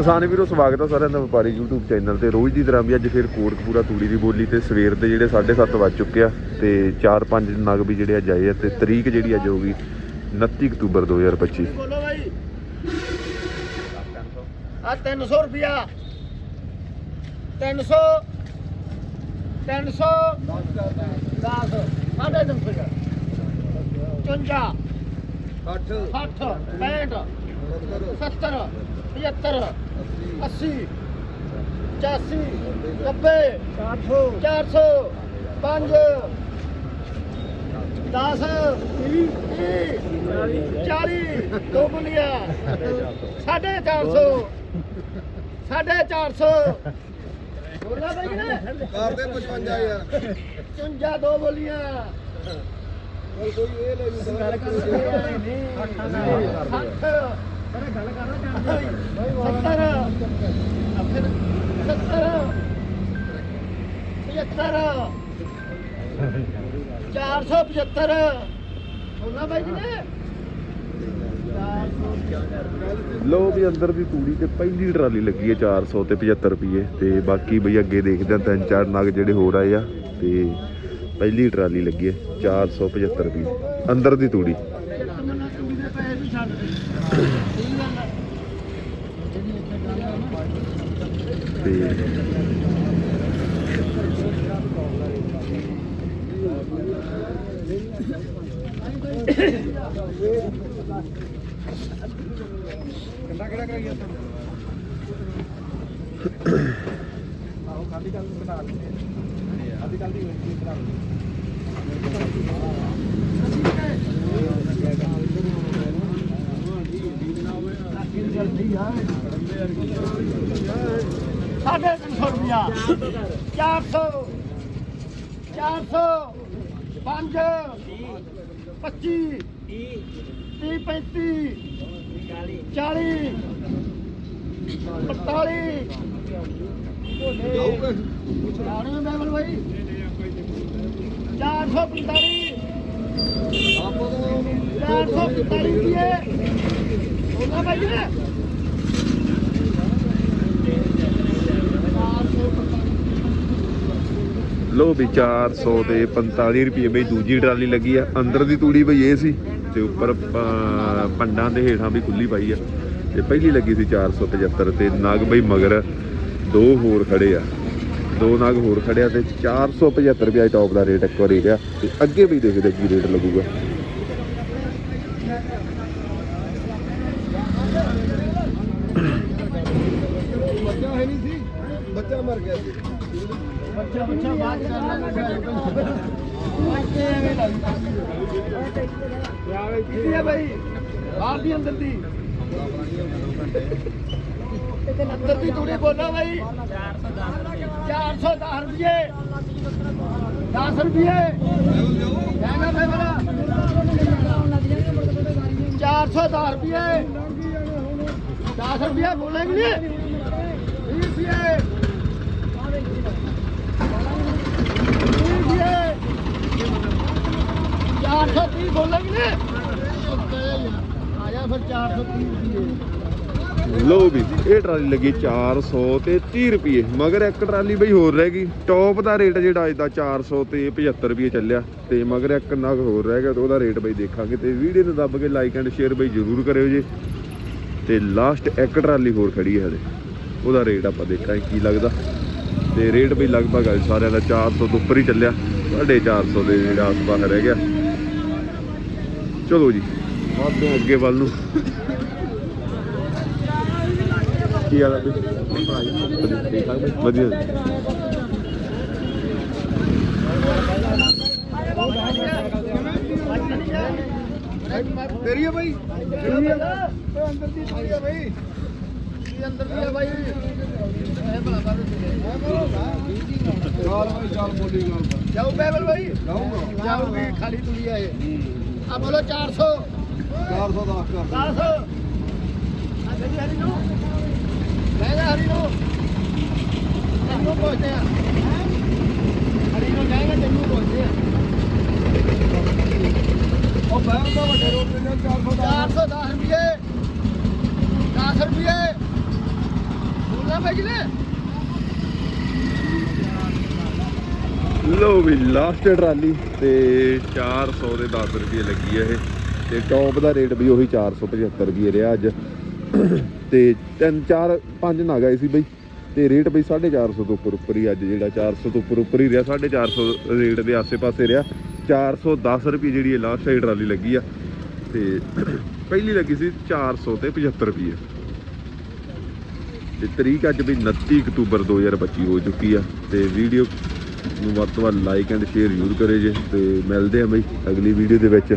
ਕਿਸਾਨ ਵੀਰੋ ਸਵਾਗਤ ਹੈ ਸਾਰਿਆਂ ਦਾ ਵਪਾਰੀ YouTube ਚੈਨਲ ਤੇ। ਰੋਜ਼ ਦੀ ਤਰ੍ਹਾਂ ਵੀ ਅੱਜ ਫਿਰ ਕੋਟਕਪੂਰਾ ਤੂੜੀ ਦੀ ਬੋਲੀ ਤੇ ਸਵੇਰ ਦੇ ਜਿਹੜੇ 7:30 ਵੱਜ ਚੁੱਕੇ ਆ ਤੇ 4-5 ਨਗ ਵੀ ਜਿਹੜੇ ਅੱਜ ਆਏ ਆ ਤੇ ਤਰੀਕ ਜਿਹੜੀ ਅੱਜ ਹੋਊਗੀ 29 ਅਕਤੂਬਰ 2025 ਬੋਲੋ ਭਾਈ ਆ 300 ਰੁਪਿਆ 300 300 10 ਸਾਢੇ 300 ਦਾ 54 60 65 70 75 80 85 90 400 400 5 10 20 40 ਦੋ ਬੁਲੀਆ 450 450 ਬੋਲਾ ਬਈ ਨਾ ਕਰਦੇ 55 ਯਾਰ 55 ਦੋ ਬੋਲੀਆਂ ਕੋਈ ਇਹ ਲੈ ਨਹੀਂ 60 475 ਬੋਲਾ ਬਾਈ ਜੀ ਨੇ? ਲੋ ਵੀ ਅੰਦਰ ਦੀ ਤੂੜੀ ਤੇ ਪਹਿਲੀ ਟਰਾਲੀ ਲੱਗੀ ਹੈ 400 ਤੇ 75 ਰੁਪਏ ਤੇ ਬਾਕੀ ਬਈ ਅੱਗੇ ਦੇਖਦੇ ਆ ਤਿੰਨ ਚਾਰ ਨਗ ਜਿਹੜੇ ਹੋਰ ਆਏ ਆ ਤੇ ਪਹਿਲੀ ਟਰਾਲੀ ਲੱਗੀ ਹੈ 475 ਰੁਪਏ ਅੰਦਰ ਦੀ ਤੂੜੀ। ਕੰਡਾ ਕਿਹੜਾ ਕਰਾਈਆ ਤੂੰ ਆਹੋ ਖਾਲੀ ਕੱਲ ਬਣਾ ਦਿੰਦੇ ਅੱਜ ਕੱਲ ਦੀ ਵੇਚੀ ਬਣਾ ਸਾਢੇ ਤਿੰਨ ਸੌ ਰੁਪਇਆ 400 400 5 25 30 35 40 45 ਚਾਰੇ ਬੈਬਲ ਭਾਈ 445 445 ਰੁਪਏ ਉਹਨਾਂ ਭਾਈ ਨੇ ਲੋ ਵੀ 400 ਤੇ 45 ਰੁਪਏ ਬਈ ਦੂਜੀ ਟਰਾਲੀ ਲੱਗੀ ਆ। ਅੰਦਰ ਦੀ ਤੂੜੀ ਬਈ ਇਹ ਸੀ ਤੇ ਉੱਪਰ ਪੰਡਾਂ ਦੇ ਹੇਠਾਂ ਵੀ ਖੁੱਲੀ ਪਾਈ ਆ। ਤੇ ਪਹਿਲੀ ਲੱਗੀ ਸੀ 475 ਤੇ ਨਗ ਬਈ ਮਗਰ ਦੋ ਹੋਰ ਖੜੇ ਆ। ਦੋ ਨਗ ਹੋਰ ਖੜਿਆ ਤੇ 475 ਰੁਪਏ ਟੌਪ ਦਾ ਰੇਟ ਇੱਕ ਵਾਰੀ ਰਿਹਾ ਤੇ ਅੱਗੇ ਵੀ ਦੇਖਦੇ ਕੀ ਰੇਟ ਲੱਗੂਗਾ। ਬੱਚਾ ਹੈ ਨਹੀਂ ਸੀ। ਬੱਚਾ ਮਰ ਗਿਆ ਸੀ। ਬੱਚਾ ਬੱਚਾ ਬਾਤ ਕਰ ਲੈਣਾ ਬੱਚੇ ਐਵੇਂ ਲੱਗ ਕਿੱਥੇ ਆ ਭਾਈ ਬਾਹਰ ਦੀ ਅੰਦਰ ਦੀ। ਅੰਦਰ ਦੀ ਤੂੜੀ ਬੋਲੋ ਭਾਈ 410 ਰੁਪਏ। 10 ਰੁਪਏ। ਕਹਿਣਾ ਭਾਈ ਬੜਾ 410 ਰੁਪਏ। 10 ਰੁਪਏ ਬੋਲੇਂਗੇ 20 ਰੁਪਏ ਚਾਰ ਸੌ ਤੀਹ ਬੋਲਾਂਗੇ ਨੇ ਆ ਜਾ ਫਿਰ 430 ਰੁਪਏ ਲੋ ਵੀ, ਇਹ ਟਰਾਲੀ ਲੱਗੀ 400 ਤੇ 30 ਰੁਪਏ ਮਗਰ ਇੱਕ ਟਰਾਲੀ ਬਈ ਹੋਰ ਰਹਿ ਗਈ। ਟੌਪ ਦਾ ਰੇਟ ਜਿਹੜਾ ਅੱਜ ਦਾ 400 ਤੇ 75 ਰੁਪਏ ਚੱਲਿਆ, ਤੇ ਮਗਰ ਇੱਕ ਨਗ ਹੋਰ ਰਹਿ ਗਿਆ, ਤੇ ਉਹਦਾ ਰੇਟ ਬਈ ਦੇਖਾਂਗੇ, ਤੇ ਵੀਡੀਓ ਨੂੰ ਦੱਬ ਕੇ ਲਾਈਕ ਐਂਡ ਸ਼ੇਅਰ ਬਈ ਜ਼ਰੂਰ ਕਰਿਓ ਜੀ। ਤੇ ਲਾਸਟ ਇੱਕ ਟਰਾਲੀ ਹੋਰ ਖੜੀ ਹੈ ਹਲੇ ਉਹਦਾ ਰੇਟ ਆਪਾਂ ਦੇਖਾਂਗੇ ਕੀ ਲੱਗਦਾ। ਤੇ ਰੇਟ ਬਈ ਲਗਭਗ ਅੱਜ ਸਾਰਿਆਂ ਦਾ 400 ਤੋਂ ਉੱਪਰ ਹੀ ਚੱਲਿਆ 450 ਦੇ ਆਸ-ਪਾਸ ਰਹਿ ਗਿਆ। ਚਲੋ ਜੀ। ਵੱਧਦੇ ਹਾਂ ਅੱਗੇ ਵੱਲ ਨੂੰ। ਕੀ ਹਾਲ ਹੈ ਬਈ? ਠੀਕ ਠਾਕ ਬਈ? ਵਧੀਆ ਤੇਰੀ ਹੈ ਬਾਈ ਅੰਦਰ ਦੀ ਥੋੜੀ ਆ ਬਈ। ਇਹ ਅੰਦਰ ਦੀ ਆ ਬਾਈ? ਇਹ ਬਲਾ ਬਾਦ ਚਾਲ ਬਾਈ ਚਾਲ ਬੋਲੀ ਨਾਲ। ਜਾਓ ਬੈਬਲ ਬਾਈ? ਜਾਊਗਾ। ਜਾਓ ਵੀ ਖਾਲੀ ਤੁਲੀ ਆ ਇਹ ਆ ਬੋਲੋ 400 410 ਕਰ 10 ਆ ਜੀ ਹਰੀ ਨੂੰ ਲੈ ਜਾ ਹਰੀ ਨੂੰ ਹਰੀ ਨੂੰ ਪਹੁੰਚਦੇ ਆ। ਹਰੀ ਨੂੰ ਜਾਏਗਾ ਤੈਨੂੰ ਪਹੁੰਚਦੇ ਆ। ਉਹ ਬੈਠ ਦਾ ਵੱਡੇ ਰੋਡ ਤੇ 410 410 ਰੁਪਏ। 10 ਰੁਪਏ। ਪੈਗੀ ਨੇ। ਲੋ ਵੀ ਲਾਸਟ ਟਰਾਲੀ ਤੇ 400 ਦੇ 10 ਰੁਪਏ ਲੱਗੀ ਹੈ ਇਹ। ਤੇ ਟੌਪ ਦਾ ਰੇਟ ਵੀ ਉਹੀ 475 ਰੁਪਏ ਰਿਹਾ ਅੱਜ। ਤੇ ਤਿੰਨ, ਚਾਰ, ਪੰਜ ਨਾ ਗਏ ਸੀ ਬਈ। ਤੇ ਰੇਟ ਬਈ 450 ਤੋਂ ਉੱਪਰ ਉੱਪਰ ਹੀ ਅੱਜ ਜਿਹੜਾ 400 ਤੋਂ ਉੱਪਰ ਉੱਪਰ ਹੀ ਰਿਹਾ 450 ਰੇਟ ਦੇ ਆਸੇ-ਪਾਸੇ ਰਿਹਾ। 410 ਰੁਪਏ ਜਿਹੜੀ ਇਹ ਲਾਸਟ ਸਾਈਡ ਟਰਾਲੀ ਲੱਗੀ ਆ। ਤੇ ਪਹਿਲੀ ਲੱਗੀ ਸੀ 400 ਤੇ 75 ਰੁਪਏ। ਤੇ ਤਰੀਕ ਅੱਜ ਵੀ 29 ਅਕਤੂਬਰ 2025 ਹੋ ਚੁੱਕੀ ਆ। ਤੇ ਵੀਡੀਓ ਨੂੰ ਵੱਧ ਤੋਂ ਵੱਧ ਲਾਈਕ ਐਂਡ ਸ਼ੇਅਰ ਜ਼ਰੂਰ ਕਰੇ ਜੇ। ਤੇ ਮਿਲਦੇ ਆ ਬਈ ਅਗਲੀ ਵੀਡੀਓ ਦੇ ਵਿੱਚ।